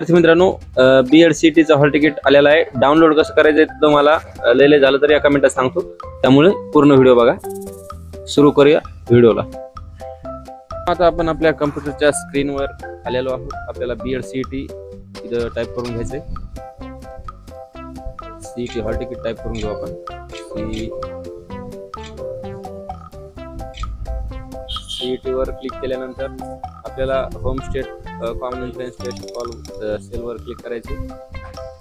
विद्यार्थी मित्रांनो B Ed C टीचं हॉल तिकीट आलेलं आहे. डाउनलोड कसं करायचं आहे तुम्हाला लिहिले लय झालं तरी या कमेंटात सांगतो. त्यामुळे पूर्ण व्हिडिओ बघा. सुरू करूया व्हिडिओला आता आपण आपल्या कम्प्युटरच्या स्क्रीनवर आलेलो आहोत. आपल्याला बी एड सी टी इथं टाईप करून घ्यायचंय. C T hall ticket type करून घेऊ आपण. सी सी वर क्लिक केल्यानंतर आपल्याला home state common entrance test call सेलवर क्लिक करायचे.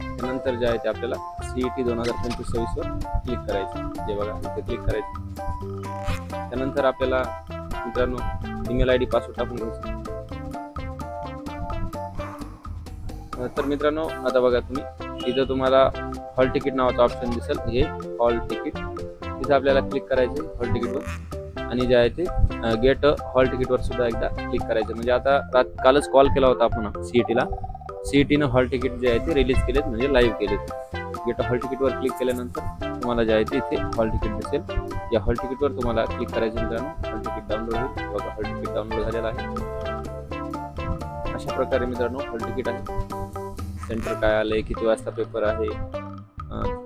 त्यानंतर जे आहे ते आपल्याला सी टी दोन हजार पंचवीस सव्वीसवर क्लिक करायचे. जे बघा इथे क्लिक करायचे. त्यानंतर आपल्याला मित्रांनो ईमेल आय डी पासवर्ड टाकून घ्यायचा. तर मित्रांनो आता बघा तुम्ही इथं तुम्हाला हॉल तिकीट नावाचं ऑप्शन दिसेल. हे हॉल तिकीट तिथं आपल्याला क्लिक करायचे हॉल तिकीटवर आणि जे आहे ते गेट हॉल तिकीटवर सुद्धा एकदा क्लिक करायचं. म्हणजे आता रात कालच कॉल केला होता आपण सीईटीला सीईटीनं हॉल तिकीट जे आहे ते रिलीज केलेत म्हणजे लाईव्ह केलेत. गेट हॉल तिकीटवर क्लिक केल्यानंतर तुम्हाला जे आहे ते इथे हॉल तिकीट दिसेल. या हॉल तिकीटवर तुम्हाला क्लिक करायचं मित्रांनो. हॉल तिकीट डाउनलोड होईल. बघा हॉल तिकीट डाउनलोड झालेलं आहे. अशा प्रकारे मित्रांनो हॉल तिकीट आहे. सेंटर काय आलंय किती वाजता पेपर आहे?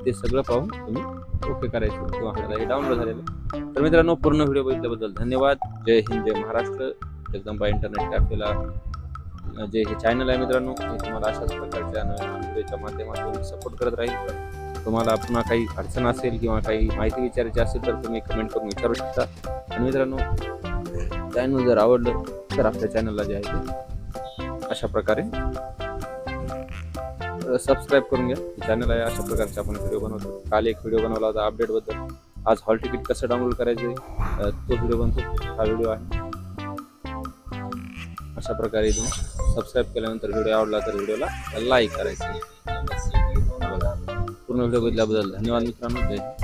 ते सगळं पाहून तुम्ही ओके करायचं. किंवा आपल्याला हे डाउनलोड झालेलं आहे. तर मित्रांनो पूर्ण व्हिडिओ बघितल्याबद्दल धन्यवाद. जय हिंद जय महाराष्ट्र. जगदंबा इंटरनेट कॅफेला जे हे चॅनल आहे मित्रांनो हे तुम्हाला अशाच प्रकारच्या व्हिडिओच्या माध्यमातून सपोर्ट करत राहील. तुम्हाला पुन्हा काही अडचण असेल किंवा काही माहिती विचारायची असेल तर तुम्ही कमेंट करून विचारू शकता. आणि मित्रांनो चॅनल जर आवडलं तर आपल्या चॅनलला जे आहे ते अशा प्रकारे सबस्क्राईब करून घ्या. चॅनल आहे अशा प्रकारचे आपण व्हिडिओ बनवतो. काल एक व्हिडिओ बनवला होता अपडेटबद्दल आज हॉल तिकीट कसं डाउनलोड करायचं आहे, तो व्हिडिओ बनतो हा व्हिडिओ आहे अशा प्रकारे तुम्ही सबस्क्राईब केल्यानंतर व्हिडिओ आवडला तर व्हिडिओला लाईक करायचं बघा. पूर्ण व्हिडिओ बघितल्याबद्दल धन्यवाद मित्रांनो जय हिंद.